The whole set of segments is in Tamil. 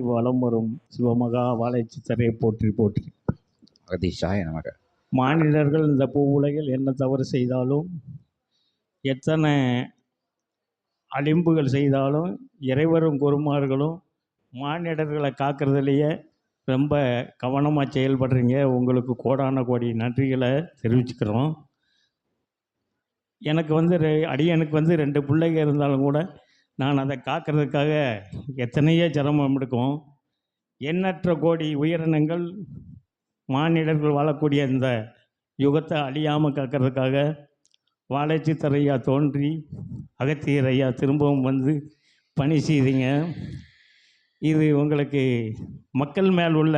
வலம் வரும். சிவமகா வாழைச்சித்தரை போற்றி போற்றி. அகதீஷாய நமக. மானிடர்கள் இந்த பூ உலகில் என்ன தவறு செய்தாலும் எத்தனை அலிம்புகள் செய்தாலும் இறைவரும் குருமார்களும் மானிடர்களை காக்கிறதுலையே ரொம்ப கவனமாக செயல்படுறீங்க. உங்களுக்கு கோடான கோடி நன்றிகளை தெரிவிச்சுக்கிறோம். எனக்கு வந்து ரெ- அடியனுக்கு வந்து ரெண்டு பிள்ளைங்க இருந்தாலும் கூட நான் அதை காக்கிறதுக்காக எத்தனையோ சிரமம் எடுக்கும் எண்ணற்ற கோடி உயிரினங்கள் மானிடர்கள் வாழக்கூடிய இந்த யுகத்தை அழியாமல் காக்கிறதுக்காக வாழைச்சித்தரையா தோன்றி அகத்தியரையா திரும்பவும் வந்து பணி செய்தீங்க. இது உங்களுக்கு மக்கள் மேல் உள்ள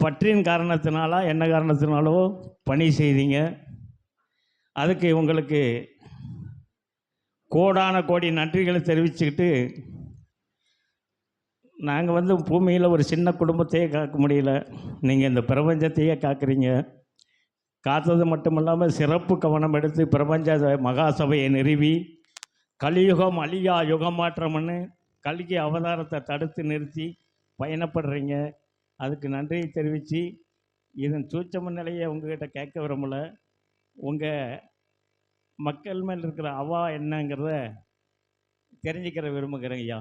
பற்றின் காரணத்தினாலா என்ன காரணத்தினாலோ பணி செய்தீங்க. அதுக்கு உங்களுக்கு கோடான கோடி நன்றிகளை தெரிவிச்சுக்கிட்டு நாங்கள் வந்து பூமியில் ஒரு சின்ன குடும்பத்தையே காக்க முடியல. நீங்கள் இந்த பிரபஞ்சத்தையே காக்குறீங்க. காத்தது மட்டும் இல்லாமல் சிறப்பு கவனம் எடுத்து பிரபஞ்ச மகாசபையை நிறுவி கலியுகம் அழியா யுகமாற்றம்னு கல்கி அவதாரத்தை தடுத்து நிறுத்தி பயணப்படுறீங்க. அதுக்கு நன்றியை தெரிவித்து இதன் சூட்சம நிலையை உங்ககிட்ட கேட்க விரும்பல. உங்கள் மக்கள் மேல் இருக்கிற அவா என்னங்கிறத தெரிஞ்சுக்கிற விரும்புகிறேன் ஐயா.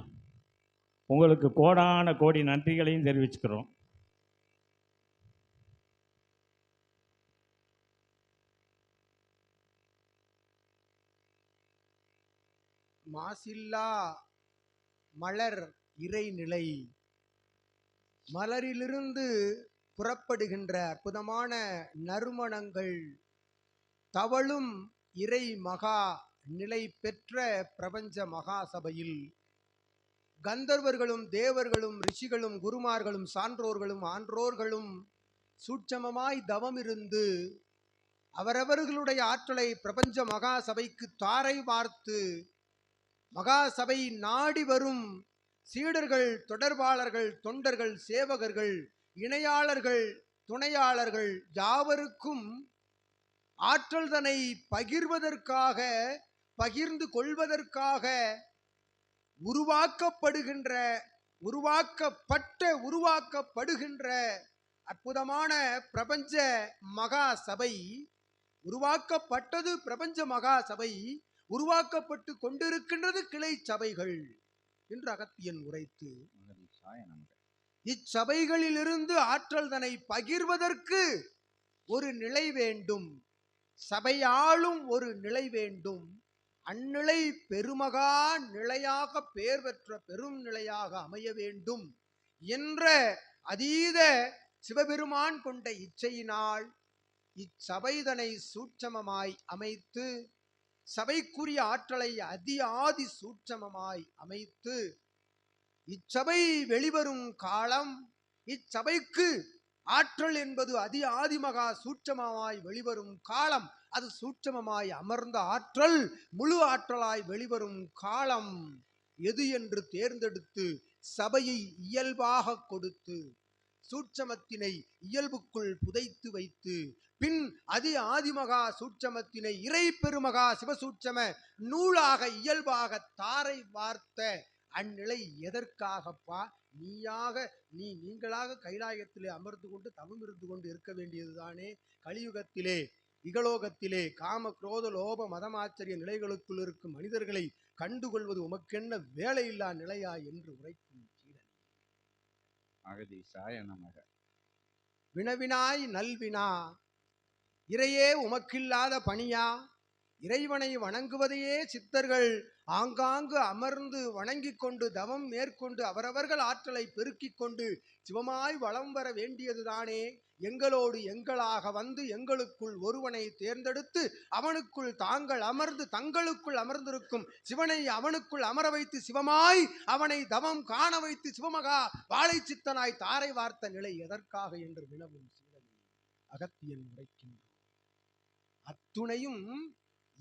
உங்களுக்கு கோடான கோடி நன்றிகளையும் தெரிவிச்சுக்கிறோம். மாசில்லா மலர் இறைநிலை. மலரிலிருந்து புறப்படுகின்ற அற்புதமான நறுமணங்கள் தவழும் இறை மகா நிலை பெற்ற பிரபஞ்ச மகா சபையில் கந்தர்வர்களும் தேவர்களும் ரிஷிகளும் குருமார்களும் சான்றோர்களும் ஆன்றோர்களும் சூட்சமமாய் தவமிருந்து அவரவர்களுடைய ஆற்றலை பிரபஞ்ச மகா சபைக்கு தாரை வார்த்து மகா சபை நாடி வரும் சீடர்கள் தொடர்பாளர்கள் தொண்டர்கள் சேவகர்கள் இணையாளர்கள் துணையாளர்கள் யாவருக்கும் ஆற்றல் தன்னை பகிர்வதற்காக பகிர்ந்து கொள்வதற்காக உருவாக்கப்படுகின்ற உருவாக்கப்பட்ட உருவாக்கப்படுகின்ற அற்புதமான பிரபஞ்ச மகா சபை உருவாக்கப்பட்டது பிரபஞ்ச மகா சபை உருவாக்கப்பட்டு கொண்டிருக்கின்றது கிளை சபைகள் என்று அகத்தியன் உரைத்து இச்சபைகளிலிருந்து ஆற்றல் தன்னை பகிர்வதற்கு ஒரு நிலை வேண்டும். சபையாளும் ஒரு நிலை வேண்டும். அந்நிலை பெருமகா நிலையாக பெயர் பெற்ற பெரும் நிலையாக அமைய வேண்டும். என்ற அதீத சிவபெருமான் கொண்ட இச்சையினால் இச்சபைதனை சூட்சமமாய் அமைத்து சபைக்குரிய ஆற்றலை அதி ஆதி சூட்சமமாய் அமைத்து இச்சபை வெளிவரும் காலம் இச்சபைக்கு ஆற்றல் என்பது அதி ஆதிமகா சூட்சமமாய் வெளிவரும் காலம். அது சூட்சமமாய் அமர்ந்த ஆற்றல் முழு ஆற்றலாய் வெளிவரும் காலம். எது என்று தேர்ந்தெடுத்து சபையை இயல்பாக கொடுத்து சூட்சமத்தினை இயல்புக்குள் புதைத்து வைத்து பின் அதி ஆதிமகா சூட்சமத்தினை இறை பெருமகா சிவசூட்சம நூலாக இயல்பாக தாரை வார்த்த அந்நிலை எதற்காகப்பா? நீயாக நீ நீங்களாக கைலாயத்திலே அமர்ந்து கொண்டு தவம் இருந்து கொண்டு இருக்க வேண்டியதுதானே? கலியுகத்திலே இகலோகத்திலே காம குரோத லோப மதமாச்சரிய நிலைகளுக்குள் இருக்கும் மனிதர்களை கண்டுகொள்வது உமக்கென்ன வேலையில்லா நிலையா என்று உரைக்கும் சீடன். வினவினாய் நல்வினா இறையே உமக்கில்லாத பணியா? இறைவனை வணங்குவதையே சித்தர்கள் ஆங்காங்கு அமர்ந்து வணங்கிக் கொண்டு தவம் மேற்கொண்டு அவரவர்கள் ஆற்றலை பெருக்கிக் கொண்டு சிவமாய் வலம் வர வேண்டியதுதானே. எங்களோடு எங்களாக வந்து எங்களுக்குள் ஒருவனை தேர்ந்தெடுத்து அவனுக்குள் தாங்கள் அமர்ந்து தங்களுக்குள் அமர்ந்திருக்கும் சிவனை அவனுக்குள் அமர வைத்து சிவமாய் அவனை தவம் காண வைத்து சிவமகா வாழை சித்தனாய் தாரை வார்த்த நிலை எதற்காக என்று வினவும் சீடனை அகத்தியன் உரைக்கின்றான் அத்துணையும்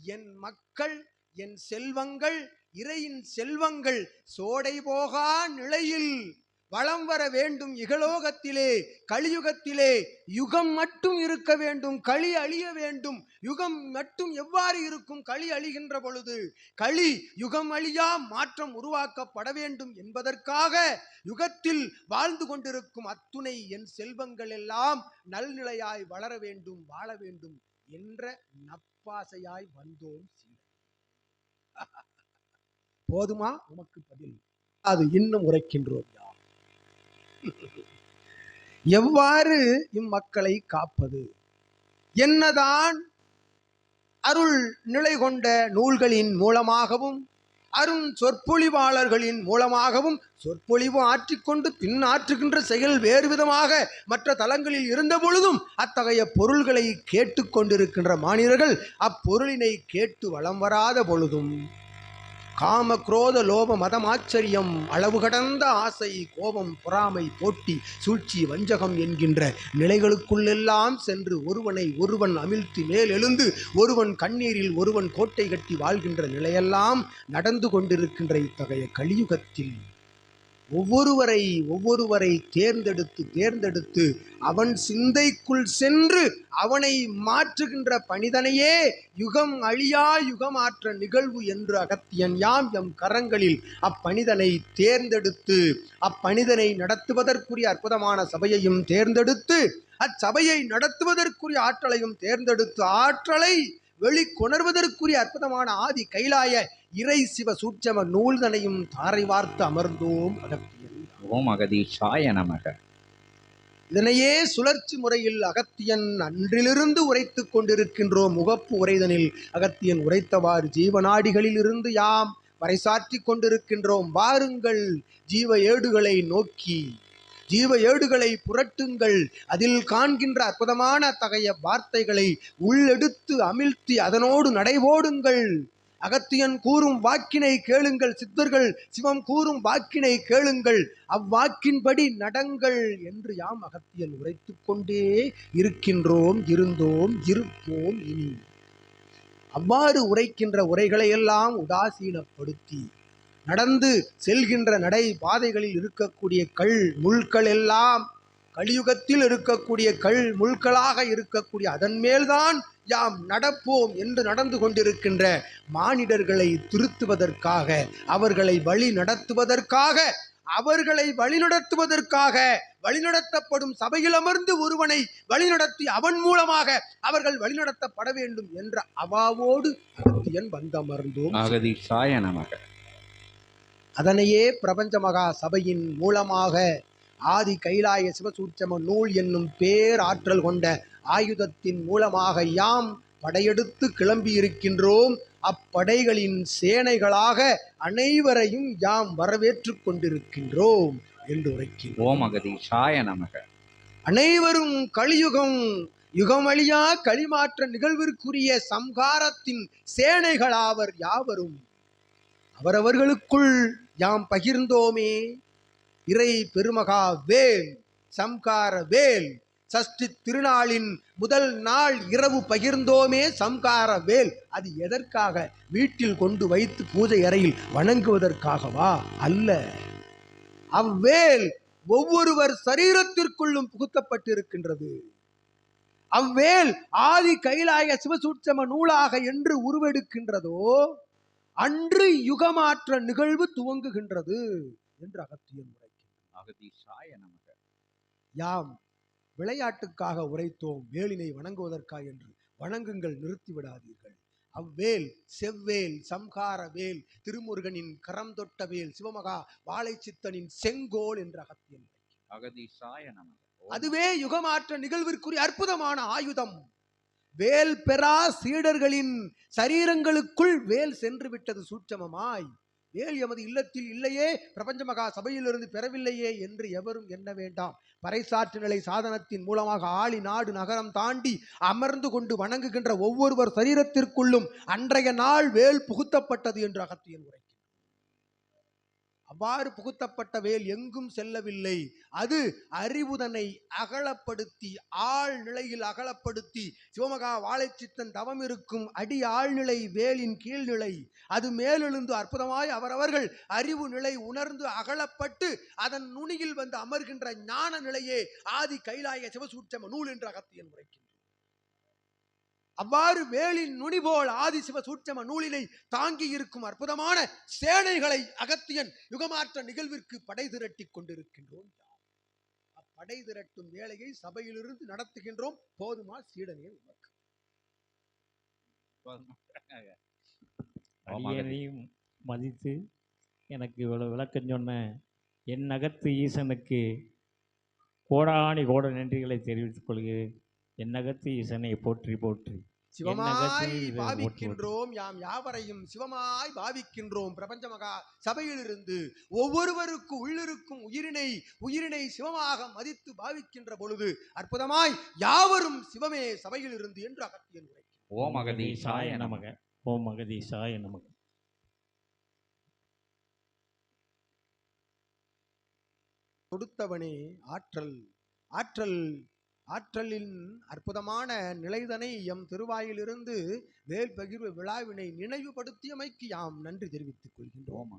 என் மக்கள் என் செல்வங்கள் இறையின் செல்வங்கள் சோடை போகா நிலையில். வளம் வர வேண்டும் இகலோகத்திலே கலியுகத்திலே. யுகம் மட்டும் இருக்க வேண்டும் களி அழிய வேண்டும். யுகம் மட்டும் எவ்வாறு இருக்கும் களி அழிகின்ற பொழுது? களி யுகம் அழியா மாற்றம் உருவாக்கப்பட வேண்டும் என்பதற்காக யுகத்தில் வாழ்ந்து கொண்டிருக்கும் அத்துணை என் செல்வங்கள் எல்லாம் நல்நிலையாய் வளர வேண்டும் வாழ வேண்டும் என்ற நப்பாசையாய் வந்தோம் போதுமா? உமக்கு பதில். அது இன்னும் உரைக்கின்றோம் யார்? எவ்வாறு இம்மக்களை காப்பது? என்னதான் அருள் நிலை கொண்ட நூல்களின் மூலமாகவும் அருண் சொற்பொழிவாளர்களின் மூலமாகவும் சொற்பொழிவு ஆற்றிக்கொண்டு பின் ஆற்றுகின்ற செயல் வேறு விதமாக மற்ற தலங்களில் இருந்த பொழுதும் அத்தகைய பொருள்களை கேட்டுக்கொண்டிருக்கின்ற மாநிலர்கள் அப்பொருளினை கேட்டு வளம் வராத பொழுதும் காம குரோத லோப மதம் ஆச்சரியம் அளவு கடந்த ஆசை கோபம் பொறாமை போட்டி சூழ்ச்சி வஞ்சகம் என்கின்ற நிலைகளுக்குள்ளெல்லாம் சென்று ஒருவனை ஒருவன் அமிழ்த்தி மேல் எழுந்து ஒருவன் கண்ணீரில் ஒருவன் கோட்டை கட்டி வாழ்கின்ற நிலையெல்லாம் நடந்து கொண்டிருக்கின்ற இத்தகைய கலியுகத்தில். ஒவ்வொருவரை ஒவ்வொருவரை தேர்ந்தெடுத்து தேர்ந்தெடுத்து அவன் சிந்தைக்குள் சென்று அவனை மாற்றுகின்ற பணிதனையே யுகம் அழியா யுகமாற்ற நிகழ்வு என்று அகத்தியன் யாம் எம் கரங்களில் அப்பணிதனை தேர்ந்தெடுத்து அப்பணிதனை நடத்துவதற்குரிய அற்புதமான சபையையும் தேர்ந்தெடுத்து அச்சபையை நடத்துவதற்குரிய ஆற்றலையும் தேர்ந்தெடுத்து ஆற்றலை வெளிக்கொணர்வதற்குரிய அற்புதமான ஆதி கைலாய இறை சிவ சூட்சம நூல்தனையும் தாரை வார்த்து அமர்ந்தோம் அகத்தியன். ஓம் அகதீஷாய நமக. இதனையே சுழற்சி முறையில் அகத்தியன் அன்றிலிருந்து உரைத்துக் கொண்டிருக்கின்றோம். முகப்பு உரைதனில் அகத்தியன் உரைத்தவாறு ஜீவநாடிகளில் இருந்து யாம் பறைசாற்றிக் கொண்டிருக்கின்றோம். வாருங்கள் ஜீவ ஏடுகளை நோக்கி. ஜீவ ஏடுகளை புரட்டுங்கள். அதில் காண்கின்ற அற்புதமான அத்தகைய வார்த்தைகளை உள்ளெடுத்து அமிழ்த்தி அதனோடு நடைபோடுங்கள். அகத்தியன் கூறும் வாக்கினை கேளுங்கள் சித்தர்கள் சிவம் கூறும் வாக்கினை கேளுங்கள். அவ்வாக்கின்படி நடங்கள் என்று யாம் அகத்தியன் உரைத்து கொண்டே இருக்கின்றோம் இருந்தோம் இருப்போம் இனி. அவ்வாறு உரைக்கின்ற உரைகளை எல்லாம் உதாசீனப்படுத்தி நடந்து செல்கின்ற நடை பாதைகளில் இருக்கக்கூடிய கல் முள்கள் எல்லாம் கலியுகத்தில் இருக்கக்கூடிய கல் முள்களாக இருக்கக்கூடிய அதன் மேல்தான் யாம் நடப்போம் என்று நடந்து கொண்டிருக்கின்ற மானிடர்களை திருத்துவதற்காக அவர்களை வழி நடத்துவதற்காக அவர்களை வழிநடத்துவதற்காக வழிநடத்தப்படும் சபையில் அமர்ந்து ஒருவனை வழிநடத்தி அவன் மூலமாக அவர்கள் வழிநடத்தப்பட வேண்டும் என்ற அவாவோடு அகத்தியன் வந்தமர்ந்தோம். அகதீஷாய நமக அதனையே பிரபஞ்ச மகா சபையின் மூலமாக ஆதி கைலாய சிவசூட்சம நூல் என்னும் பேராற்றல் கொண்ட ஆயுதத்தின் மூலமாக யாம் படையெடுத்து கிளம்பியிருக்கின்றோம் அப்படைகளின் சேனைகளாக அனைவரையும் யாம் வரவேற்றுக் கொண்டிருக்கின்றோம் என்று உரைக்கின்றோம். ஓம் அகதீஷாய நமக. அனைவரும் கலியுகம் யுகமழியா களிமாற்ற நிகழ்விற்குரிய சம்காரத்தின் சேனைகளாவர் யாவரும் அவரவர்களுக்குள் யாம் பகிர்ந்தோமே. இறை பெருமகா வேல் சம்கார வேல் சஷ்டி திருநாளின் முதல் நாள் இரவு பகிர்ந்தோமே சம்கார வேல். அது எதற்காக? வீட்டில் கொண்டு வைத்து பூஜை அறையில் வணங்குவதற்காகவா? அல்ல. அவ்வேல் ஒவ்வொருவர் சரீரத்திற்குள்ளும் புகுத்தப்பட்டிருக்கின்றது. அவ்வேல் ஆதி கைலாய சிவசூட்சம நூலாக என்று உருவெடுக்கின்றதோ அன்று யுகமாற்ற நிகழ்வு துவங்குகின்றது என்று அகத்தியன் உரைக்கின்றார். யாம் விளையாட்டுக்காக உரைத்தோம் வேலினை வணங்குவதற்காக என்று வணங்குங்கள் நிறுத்தி விடாதீர்கள். அவ்வேல் செவ்வேல் சம்ஹார வேல் திருமுருகனின் கரம் தொட்ட வேல் சிவமகா வாழைச்சித்தனின் செங்கோல் என்ற அகத்தியன். அகதீஷாய நமக. அதுவே யுகமாற்ற நிகழ்விற்குரிய அற்புதமான ஆயுதம். வேல் பெறா சீடர்களின் சரீரங்களுக்குள் வேல் சென்று விட்டது சூட்சமமாய். வேல் எமது இல்லத்தில் இல்லையே பிரபஞ்ச மகா சபையிலிருந்து பெறவில்லையே என்று எவரும் எண்ண வேண்டாம். பறைசாற்று நிலை சாதனத்தின் மூலமாக ஆளி நாடு நகரம் தாண்டி அமர்ந்து கொண்டு வணங்குகின்ற ஒவ்வொருவர் சரீரத்திற்குள்ளும் அன்றைய நாள் வேல் புகுத்தப்பட்டது என்று அகத்தியன் உரை அவ்வாறு புகுத்தப்பட்ட வேல் எங்கும் செல்லவில்லை. அது அறிவுதனை அகலப்படுத்தி ஆழ்நிலையில் அகலப்படுத்தி சிவமகா வாழைச்சித்தன் தவம் இருக்கும் அடி ஆழ்நிலை வேலின் கீழ்நிலை. அது மேலெழுந்து அற்புதமாய் அவரவர்கள் அறிவு நிலை உணர்ந்து அகலப்பட்டு அதன் நுனியில் வந்து அமர்கின்ற ஞான நிலையே ஆதி கைலாய சிவசூட்சம நூல் என்று அகத்தியன் உரைக்கின்றார். அவ்வாறு வேலின் நுனி போல் ஆதி சிவ சூட்சம நூலினை தாங்கி இருக்கும் அற்புதமான சேனைகளை அகத்தியன் யுகமாற்ற நிகழ்விற்கு படை திரட்டிக் கொண்டிருக்கின்றோம். அப்படை திரட்டும் வேலையை சபையிலிருந்து நடத்துகின்றோம். போதுமா? சீடனே உமக்கு. அடியனையும் மதித்து எனக்கு இவ்வளவு விளக்கம் சொன்ன என் நகத்து ஈசனுக்கு கோடானி கோட நன்றிகளை தெரிவித்துக் கொள்கிறேன். என் நகத்து ஈசனை போற்றி போற்றி. சிவமாய் பாவிக்கின்றோம் யாம் யாவரையும் சிவமாய் பாவிக்கின்றோம். பிரபஞ்ச மகா சபையிலிருந்து ஒவ்வொருவருக்கு உள்ளிருக்கும் உயிரினை உயிரினை சிவமாக மதித்து பாவிக்கின்ற பொழுது அற்புதமாய் யாவரும் சிவமே சபையிலிருந்து என்று அகத்தியன் உரை ஓம் அகதீசாய நமக நமக. ஓம் அகதீசாய நமக. கொடுத்தவனே ஆற்றல் ஆற்றல் ஆற்றலின் அற்புதமான நிலைதனை எம் திருவாயிலிருந்து வேல் பகிர்வு விழாவினை நினைவுபடுத்தியமைக்கு யாம் நன்றி தெரிவித்துக் கொள்கின்றோம்.